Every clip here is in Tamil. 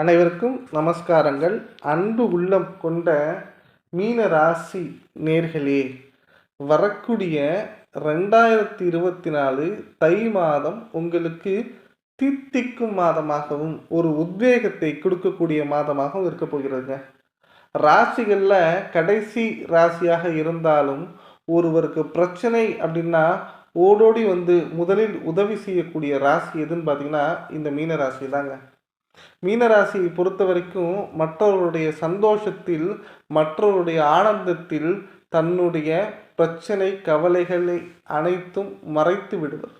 அனைவருக்கும் நமஸ்காரங்கள். அன்பு உள்ளம் கொண்ட மீன ராசி நேர்களே வரக்கூடிய ரெண்டாயிரத்தி இருபத்தி நாலு தை மாதம் உங்களுக்கு தித்திக்கும் மாதமாகவும் ஒரு உத்வேகத்தை கொடுக்கக்கூடிய மாதமாகவும் இருக்க போகிறதுங்க. ராசிகளில் கடைசி ராசியாக இருந்தாலும் ஒருவருக்கு பிரச்சனை அப்படின்னா ஓடோடி வந்து முதலில் உதவி செய்யக்கூடிய ராசி எதுன்னு பார்த்தீங்கன்னா இந்த மீன ராசி தாங்க. மீனராசியை பொறுத்த வரைக்கும் மற்றவருடைய சந்தோஷத்தில் மற்றவருடைய ஆனந்தத்தில் தன்னுடைய பிரச்சனை கவலைகளை அனைத்தும் மறைத்து விடுவர்.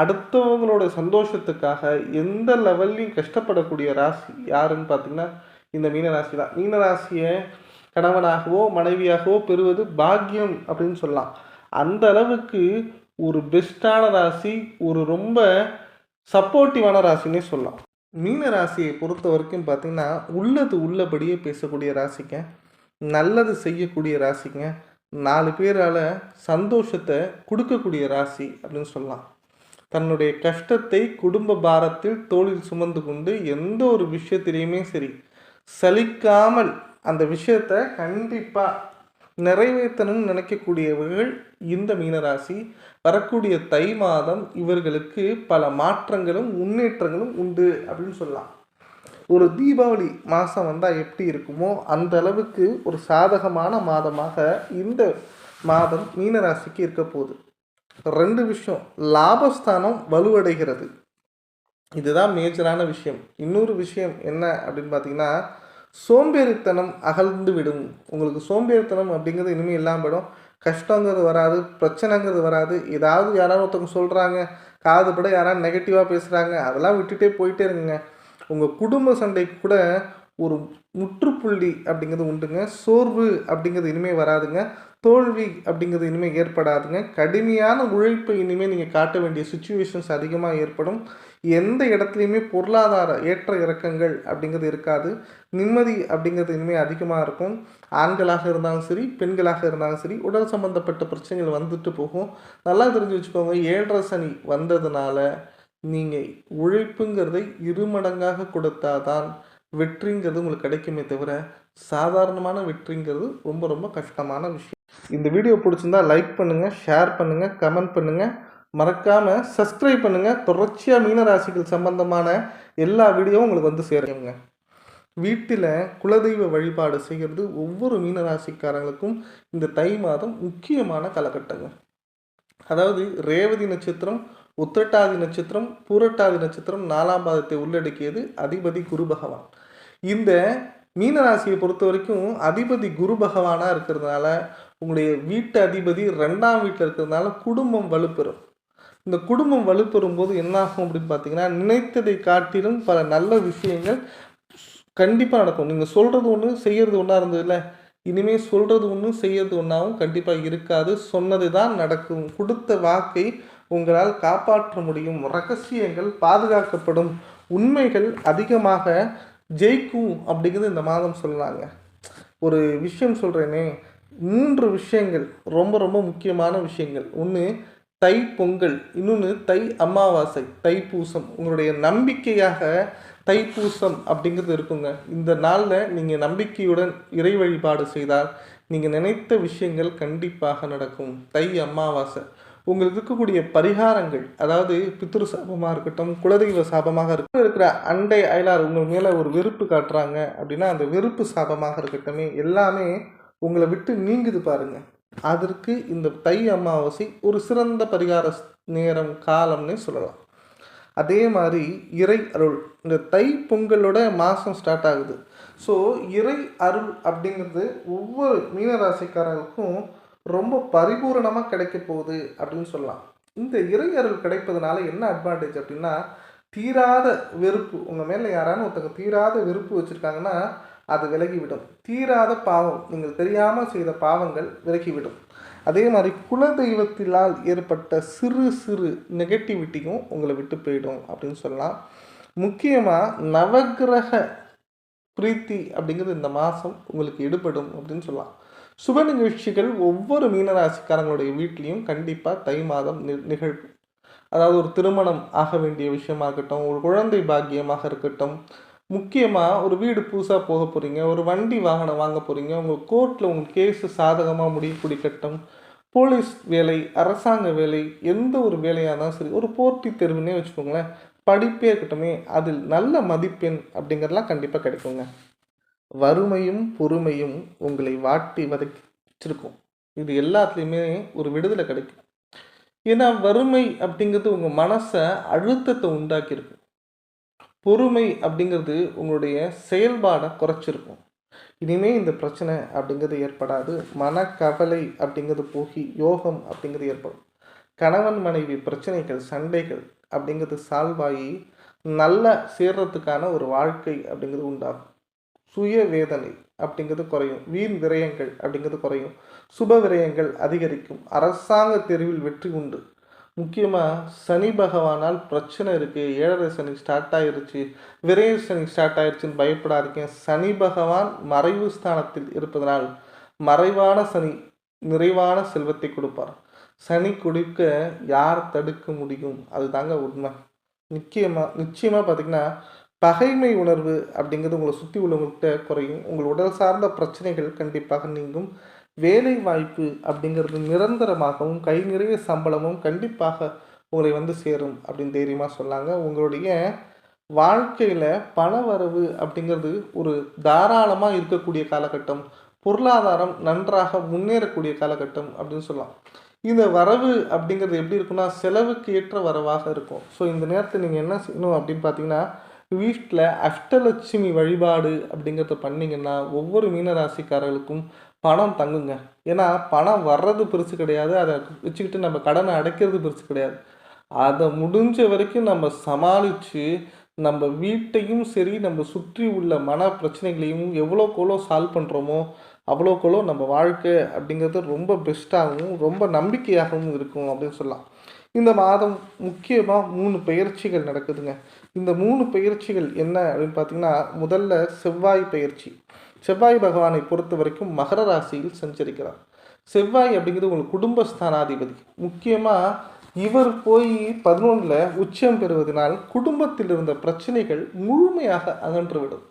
அடுத்தவங்களோட சந்தோஷத்துக்காக எந்த லெவல்லையும் கஷ்டப்படக்கூடிய ராசி யாருன்னு பார்த்தீங்கன்னா இந்த மீனராசி தான். மீனராசியை கணவனாகவோ மனைவியாகவோ பெறுவது பாக்கியம் அப்படின்னு சொல்லலாம். அந்த அளவுக்கு ஒரு பெஸ்ட்டான ராசி ஒரு ரொம்ப சப்போர்ட்டிவான ராசின்னே சொல்லலாம். மீன ராசியை பொறுத்த வரைக்கும் பார்த்திங்கன்னா உள்ளது உள்ளபடியே பேசக்கூடிய ராசிங்க. நல்லது செய்யக்கூடிய ராசிங்க. நாலு பேரால் சந்தோஷத்தை கொடுக்கக்கூடிய ராசி அப்படின்னு சொல்லலாம். தன்னுடைய கஷ்டத்தை குடும்ப பாரத்தில் தோளில் சுமந்து கொண்டு எந்த ஒரு விஷயத்திலையுமே சரி சலிக்காமல் அந்த விஷயத்தை கண்டிப்பாக நிறைவேற்றணும்னு நினைக்கக்கூடியவர்கள் இந்த மீனராசி வரக்கூடிய தை மாதம் இவர்களுக்கு பல மாற்றங்களும் முன்னேற்றங்களும் உண்டு அப்படின்னு சொல்லலாம். ஒரு தீபாவளி மாதம் வந்தால் எப்படி இருக்குமோ அந்த அளவுக்கு ஒரு சாதகமான மாதமாக இந்த மாதம் மீனராசிக்கு இருக்க போகுது. ரெண்டு விஷயம் லாபஸ்தானம் வலுவடைகிறது. இதுதான் மேஜரான விஷயம். இன்னொரு விஷயம் என்ன அப்படின்னு பார்த்தீங்கன்னா சோம்பேறித்தனம் அகழ்ந்து விடும். உங்களுக்கு சோம்பேறித்தனம் அப்படிங்கிறது இனிமேல் இல்லாமல் போயிடும். கஷ்டங்கிறது வராது பிரச்சனைங்கிறது வராது. ஏதாவது யாராவது ஒருத்தவங்க சொல்கிறாங்க காது பட யாராவது நெகட்டிவாக பேசுகிறாங்க அதெல்லாம் விட்டுட்டே போயிட்டே இருங்க உங்கள் குடும்ப சண்டைக்கு கூட ஒரு முற்றுப்புள்ளி அப்படிங்கிறது உண்டுங்க. சோர்வு அப்படிங்கிறது இனிமேல் வராதுங்க. தோல்வி அப்படிங்கிறது இனிமேல் ஏற்படாதுங்க. கடுமையான உழைப்பை இனிமேல் நீங்கள் காட்ட வேண்டிய சுச்சுவேஷன்ஸ் அதிகமாக ஏற்படும். எந்த இடத்துலையுமே பொருளாதார ஏற்ற இறக்கங்கள் அப்படிங்கிறது இருக்காது. நிம்மதி அப்படிங்கிறது இனிமேல் அதிகமாக இருக்கும். ஆண்களாக இருந்தாலும் சரி பெண்களாக இருந்தாலும் சரி உடல் சம்மந்தப்பட்ட பிரச்சனைகள் வந்துட்டு போகும். நல்லா தெரிஞ்சு வச்சுக்கோங்க ஏழரை சனி வந்ததுனால நீங்கள் உழைப்புங்கிறதை இருமடங்காக கொடுத்தாதான் வெற்றிங்கிறது உங்களுக்கு கிடைக்குமே தவிர சாதாரணமான வெற்றிங்கிறது ரொம்ப ரொம்ப கஷ்டமான விஷயம். இந்த வீடியோ பிடிச்சிருந்தா லைக் பண்ணுங்கள் ஷேர் பண்ணுங்கள் கமெண்ட் பண்ணுங்கள் மறக்காமல் சப்ஸ்கிரைப் பண்ணுங்கள் தொடர்ச்சியாக மீனராசிகள் சம்பந்தமான எல்லா வீடியோவும் உங்களுக்கு வந்து சேருங்க. வீட்டில் குலதெய்வ வழிபாடு செய்கிறது ஒவ்வொரு மீனராசிக்காரங்களுக்கும் இந்த தை மாதம் முக்கியமான காலகட்டங்க. அதாவது ரேவதி நட்சத்திரம் உத்திரட்டாதி நட்சத்திரம் பூரட்டாதி நட்சத்திரம் நாலாம் பாதத்தை உள்ளடக்கியது அதிபதி குரு பகவான். இந்த மீனராசியை பொறுத்த வரைக்கும் அதிபதி குரு பகவானாக இருக்கிறதுனால உங்களுடைய வீட்டு அதிபதி ரெண்டாம் வீட்டில் இருக்கிறதுனால குடும்பம் வலுப்பெறும். இந்த குடும்பம் வலுப்பெறும் போது என்ன ஆகும் அப்படின்னு பார்த்தீங்கன்னா நினைத்ததை காட்டிலும் பல நல்ல விஷயங்கள் கண்டிப்பாக நடக்கும். நீங்கள் சொல்கிறது ஒன்று செய்கிறது ஒன்றா இல்லை இனிமேல் சொல்கிறது ஒன்று செய்யறது ஒன்றாவும் கண்டிப்பாக இருக்காது. சொன்னது தான் நடக்கும். கொடுத்த வாக்கை உங்களால் காப்பாற்ற முடியும். ரகசியங்கள் பாதுகாக்கப்படும். உண்மைகள் அதிகமாக ஜெயிக்கும் அப்படிங்கிறது இந்த மாதம் சொல்லலாங்க ஒரு விஷயம் சொல்கிறேனே மூன்று விஷயங்கள் ரொம்ப ரொம்ப முக்கியமான விஷயங்கள். ஒன்று தை பொங்கல் இன்னொன்று தை அமாவாசை தைப்பூசம் உங்களுடைய நம்பிக்கையாக தைப்பூசம் அப்படிங்கிறது இருக்குங்க. இந்த நாளில் நீங்கள் நம்பிக்கையுடன் இறை வழிபாடு செய்தால் நீங்கள் நினைத்த விஷயங்கள் கண்டிப்பாக நடக்கும். தை அமாவாசை. உங்களுக்கு இருக்கக்கூடிய பரிகாரங்கள் அதாவது பித்ரு சாபமாக இருக்கட்டும் குலதெய்வ சாபமாக இருக்கட்டும் இருக்கிற அண்டை அயலார் உங்கள் மேலே ஒரு வெறுப்பு காட்டுறாங்க அப்படின்னா அந்த வெறுப்பு சாபமாக இருக்கட்டுமே எல்லாமே உங்களை விட்டு நீங்குது பாருங்க. அதற்கு இந்த தை அமாவாசை ஒரு சிறந்த பரிகார நேரம் காலம்னே சொல்லலாம். அதே மாதிரி இறை அருள் இந்த தை பொங்கலோட மாதம் ஸ்டார்ட் ஆகுது. ஸோ இறை அருள் அப்படிங்கிறது ஒவ்வொரு மீனராசிக்காரர்களுக்கும் ரொம்ப பரிபூரணமாக கிடைக்க போகுது அப்படின்னு சொல்லலாம். இந்த இறையருள் கிடைப்பதனால என்ன அட்வான்டேஜ் அப்படின்னா தீராத வெறுப்பு. உங்கள் மேலே யாரானு ஒருத்தங்க தீராத வெறுப்பு வச்சுருக்காங்கன்னா அது விலகிவிடும். தீராத பாவம். நீங்கள் தெரியாமல் செய்த பாவங்கள் விலகிவிடும். அதே மாதிரி குலதெய்வத்தினால் ஏற்பட்ட சிறு சிறு நெகட்டிவிட்டியும் உங்களை விட்டு போயிடும் அப்படின்னு சொல்லலாம். முக்கியமாக நவகிரக பிரீத்தி அப்படிங்கிறது இந்த மாதம் உங்களுக்கு எடுபடும் அப்படின்னு சொல்லலாம். சுப நிகழ்ச்சிகள் ஒவ்வொரு மீனராசிக்காரங்களுடைய வீட்லேயும் கண்டிப்பாக தை மாதம் நி நிகழ்வு. அதாவது ஒரு திருமணம் ஆக வேண்டிய விஷயமாகட்டும் ஒரு குழந்தை பாக்கியமாக இருக்கட்டும் முக்கியமாக ஒரு வீடு புதுசாக போக போகிறீங்க ஒரு வண்டி வாகனம் வாங்க போகிறீங்க உங்கள் கோர்ட்டில் உங்கள் கேஸு சாதகமாக முடியக்கூடிய கட்டம் போலீஸ் வேலை அரசாங்க வேலை எந்த ஒரு வேலையாக இருந்தாலும் சரி ஒரு போட்டி தேர்வுன்னே வச்சுக்கோங்களேன் படிப்பே இருக்கட்டுமே அதில் நல்ல மதிப்பெண் அப்படிங்கிறதுலாம் கண்டிப்பாக கிடைக்குங்க. வறுமையும் பொறுமையும் உங்களை வாட்டி வதச்சிருக்கும் இது எல்லாத்துலேயுமே ஒரு விடுதலை கிடைக்கும். ஏன்னா வறுமை அப்படிங்கிறது உங்கள் மனசை அழுத்தத்தை உண்டாக்கியிருக்கும். பொறுமை அப்படிங்கிறது உங்களுடைய செயல்பாடை குறைச்சிருக்கும். இனிமே இந்த பிரச்சனை அப்படிங்கிறது ஏற்படாது. மனக்கவலை அப்படிங்கிறது போகி யோகம் அப்படிங்கிறது ஏற்படும். கணவன் மனைவி பிரச்சனைகள் சண்டைகள் அப்படிங்கிறது சால்வ் ஆகி நல்ல சேர்றதுக்கான ஒரு வாழ்க்கை அப்படிங்கிறது உண்டாகும். சுய வேதனை அப்படிங்கிறது குறையும். வீண் விரயங்கள் அப்படிங்கிறது குறையும். சுப விரயங்கள் அதிகரிக்கும். அரசாங்க தேர்வில் வெற்றி உண்டு. முக்கியமாக சனி பகவானால் பிரச்சனை இருக்குது ஏழரை சனி ஸ்டார்ட் ஆயிருச்சு. விரைய சனி ஸ்டார்ட் ஆயிருச்சுன்னு பயப்படாதீங்க. சனி பகவான் மறைவு ஸ்தானத்தில் இருப்பதனால் மறைவான சனி நிறைவான செல்வத்தை கொடுப்பார். சனி கொடுக்க யார் தடுக்க முடியும்? அதுதாங்க உண்மை. நிச்சயமாக நிச்சயமாக பார்த்தீங்கன்னா பகைமை உணர்வு அப்படிங்கிறது உங்களை சுற்றி உள்ளவங்கள்ட்ட குறையும். உங்கள் உடல் சார்ந்த பிரச்சனைகள் கண்டிப்பாக நீங்கும். வேலை வாய்ப்பு அப்படிங்கிறது நிரந்தரமாகவும் கை நிறைய சம்பளமும் கண்டிப்பாக உங்களை வந்து சேரும் அப்படின்னு தைரியமாக சொன்னாங்க. உங்களுடைய வாழ்க்கையில் பண வரவு அப்படிங்கிறது ஒரு தாராளமாக இருக்கக்கூடிய காலகட்டம். பொருளாதாரம் நன்றாக முன்னேறக்கூடிய காலகட்டம் அப்படின்னு சொல்லலாம். இந்த வரவு அப்படிங்கிறது எப்படி இருக்குன்னா செலவுக்கு ஏற்ற வரவாக இருக்கும். ஸோ இந்த நேரத்தில் நீங்கள் என்ன செய்யணும் அப்படின்னு பார்த்தீங்கன்னா வீட்டில் அஷ்டலட்சுமி வழிபாடு அப்படிங்கிறத பண்ணிங்கன்னா ஒவ்வொரு மீனராசிக்காரர்களுக்கும் பணம் தங்குங்க. ஏன்னா பணம் வர்றது பெருசு கிடையாது. அதை வச்சுக்கிட்டு நம்ம கடனை அடைக்கிறது பெருசு கிடையாது. அதை முடிஞ்ச வரைக்கும் நம்ம சமாளித்து நம்ம வீட்டையும் சரி நம்ம சுற்றி உள்ள மன பிரச்சனைகளையும் எவ்வளோக்கெவ்வளோ சால்வ் பண்ணுறோமோ அவ்வளோக்கெவ்வளோ நம்ம வாழ்க்கை அப்படிங்கிறது ரொம்ப பெஸ்ட்டாகவும் ரொம்ப நம்பிக்கையாகவும் இருக்கும் அப்படின்னு சொல்லலாம். இந்த மாதம் முக்கியமாக மூணு பயிற்சிகள் நடக்குதுங்க. இந்த மூணு பயிற்சிகள் என்ன அப்படின்னு பார்த்தீங்கன்னா முதல்ல செவ்வாய் பயிற்சி. செவ்வாய் பகவானை பொறுத்த வரைக்கும் மகர ராசியில் சஞ்சரிக்கிறார். செவ்வாய் அப்படிங்கிறது உங்களுக்கு குடும்பஸ்தானாதிபதி. முக்கியமாக இவர் போய் பதினொன்றில் உச்சம் பெறுவதனால் குடும்பத்தில் இருந்த பிரச்சனைகள் முழுமையாக அகன்றுவிடும்.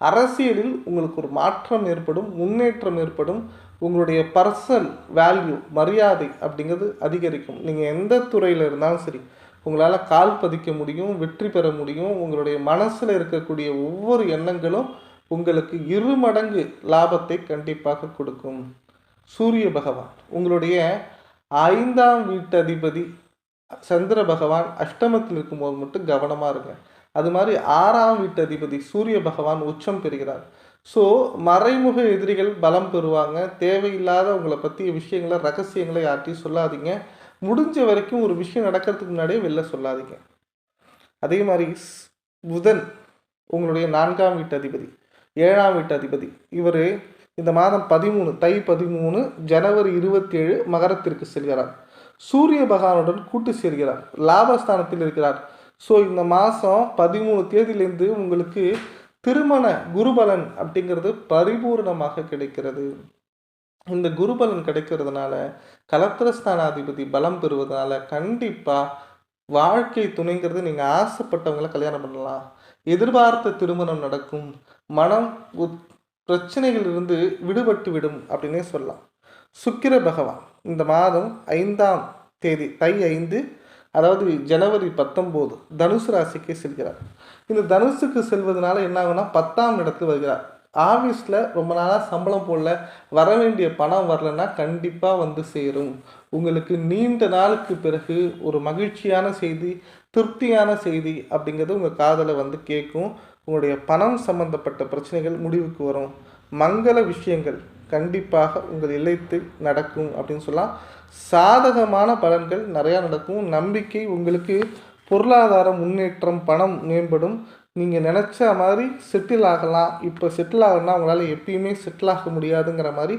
அரசியலில் உங்களுக்கு ஒரு மாற்றம் ஏற்படும் முன்னேற்றம் ஏற்படும். உங்களுடைய பர்சனல் வேல்யூ மரியாதை அப்படிங்கிறது அதிகரிக்கும். நீங்கள் எந்த துறையில் இருந்தாலும் சரி உங்களால் கால் பதிக்க முடியும் வெற்றி பெற முடியும். உங்களுடைய மனசில் இருக்கக்கூடிய ஒவ்வொரு எண்ணங்களும் உங்களுக்கு இரு மடங்கு லாபத்தை கண்டிப்பாக கொடுக்கும். சூரிய பகவான் உங்களுடைய ஐந்தாம் வீட்டு அதிபதி சந்திர பகவான் அஷ்டமத்தில் இருக்கும்போது மட்டும் கவனமாக இருங்க. அது மாதிரி ஆறாம் வீட்டு அதிபதி சூரிய பகவான் உச்சம் பெறுகிறார். ஸோ மறைமுக எதிரிகள் பலம் பெறுவாங்க. தேவையில்லாத உங்களை பற்றிய விஷயங்களை ரகசியங்களை யார்ட்டையும் சொல்லாதீங்க. முடிஞ்ச வரைக்கும் ஒரு விஷயம் நடக்கிறதுக்கு முன்னாடியே வெளில சொல்லாதீங்க. அதே மாதிரி புதன் உங்களுடைய நான்காம் வீட்டு அதிபதி ஏழாம் வீட்டு அதிபதி இவர் இந்த மாதம் பதிமூணு தை பதிமூணு ஜனவரி இருபத்தி ஏழு மகரத்திற்கு செல்கிறார். சூரிய பகவானுடன் கூட்டு சேர்கிறார் லாபஸ்தானத்தில் இருக்கிறார். ஸோ இந்த மாதம் பதிமூணு தேதியிலேருந்து உங்களுக்கு திருமண குருபலன் அப்படிங்கிறது பரிபூர்ணமாக கிடைக்கிறது. இந்த குருபலன் கிடைக்கிறதுனால கலத்திரஸ்தானாதிபதி பலம் பெறுவதனால கண்டிப்பாக வாழ்க்கை துணைங்கிறது நீங்கள் ஆசைப்பட்டவங்களை கல்யாணம் பண்ணலாம். எதிர்பார்த்த திருமணம் நடக்கும். மனம் பிரச்சனைகளிலிருந்து விடுபட்டு விடும் அப்படின்னே சொல்லலாம். சுக்கிர பகவான் இந்த மாதம் ஐந்தாம் தேதி தை ஐந்து அதாவது ஜனவரி பத்தொம்போது தனுசு ராசிக்கு செல்கிறார். இந்த தனுசுக்கு செல்வதனால என்ன ஆகும்னா பத்தாம் இடத்துல வருகிறார். ஆஃபீஸில் ரொம்ப நாளாக சம்பளம் போடல. வர வேண்டிய பணம் வரலன்னா கண்டிப்பாக வந்து சேரும். உங்களுக்கு நீண்ட நாளுக்கு பிறகு ஒரு மகிழ்ச்சியான செய்தி திருப்தியான செய்தி அப்படிங்கிறது உங்கள் காதலை வந்து கேட்கும். உங்களுடைய பணம் சம்பந்தப்பட்ட பிரச்சனைகள் முடிவுக்கு வரும். மங்கள விஷயங்கள் கண்டிப்பாக உங்கள் இல்லைத்து நடக்கும் அப்படின்னு சொல்லலாம். சாதகமான பலன்கள் நிறையா நடக்கும். நம்பிக்கை உங்களுக்கு பொருளாதார முன்னேற்றம் பணம் மேம்படும். நீங்கள் நினச்ச மாதிரி செட்டில் ஆகலாம். இப்போ செட்டில் ஆகணும்னா உங்களால் எப்பயுமே செட்டில் ஆக முடியாதுங்கிற மாதிரி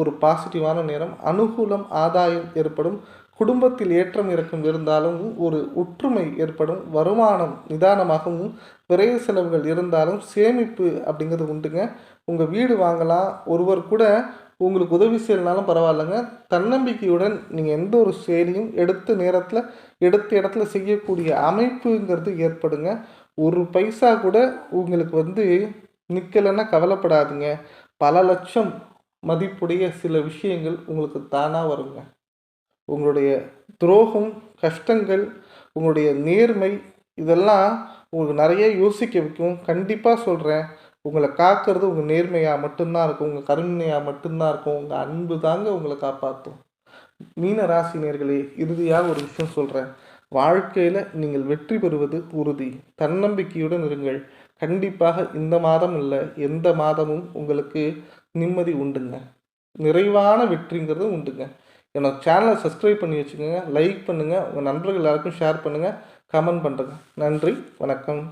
ஒரு பாசிட்டிவான நேரம் அனுகூலம் ஆதாயம் ஏற்படும். குடும்பத்தில் ஏற்றம் இறக்கம் இருந்தாலும் ஒரு ஒற்றுமை ஏற்படும். வருமானம் நிதானமாகவும் விரைவு செலவுகள் இருந்தாலும் சேமிப்பு அப்படிங்கிறது உண்டுங்க. உங்கள் வீடு வாங்கலாம். ஒருவர் கூட உங்களுக்கு உதவி செய்யலனாலும் பரவாயில்லைங்க. தன்னம்பிக்கையுடன் நீங்கள் எந்த ஒரு செயலியும் எடுத்த நேரத்தில் எடுத்த இடத்துல செய்யக்கூடிய அமைப்புங்கிறது ஏற்படுங்க. ஒரு பைசா கூட உங்களுக்கு வந்து நிற்கலைன்னா கவலைப்படாதுங்க. பல லட்சம் மதிப்புடைய சில விஷயங்கள் உங்களுக்கு தானாக வருங்க. உங்களுடைய துரோகம் கஷ்டங்கள் உங்களுடைய நேர்மை இதெல்லாம் உங்களுக்கு நிறைய யோசிக்க வைக்கும். கண்டிப்பாக சொல்கிறேன் உங்களை காக்கிறது உங்கள் நேர்மையாக மட்டும்தான் இருக்கும். உங்கள் கருணையாக மட்டும்தான் இருக்கும். உங்கள் அன்பு தாங்க உங்களை காப்பாற்றும். மீன ராசினியர்களே இறுதியாக ஒரு விஷயம் சொல்கிறேன் வாழ்க்கையில் நீங்கள் வெற்றி பெறுவது உறுதி. தன்னம்பிக்கையுடன் இருங்கள். கண்டிப்பாக இந்த மாதம் இல்லை எந்த மாதமும் உங்களுக்கு நிம்மதி உண்டுங்க. நிறைவான வெற்றிங்கிறது உண்டுங்க. என்னோட சேனலை சப்ஸ்கிரைப் பண்ணி வச்சுக்கோங்க. லைக் பண்ணுங்கள் உங்கள் நண்பர்கள் எல்லாருக்கும் ஷேர் பண்ணுங்கள் கமெண்ட் பண்ணுறேங்க நன்றி. வணக்கம்.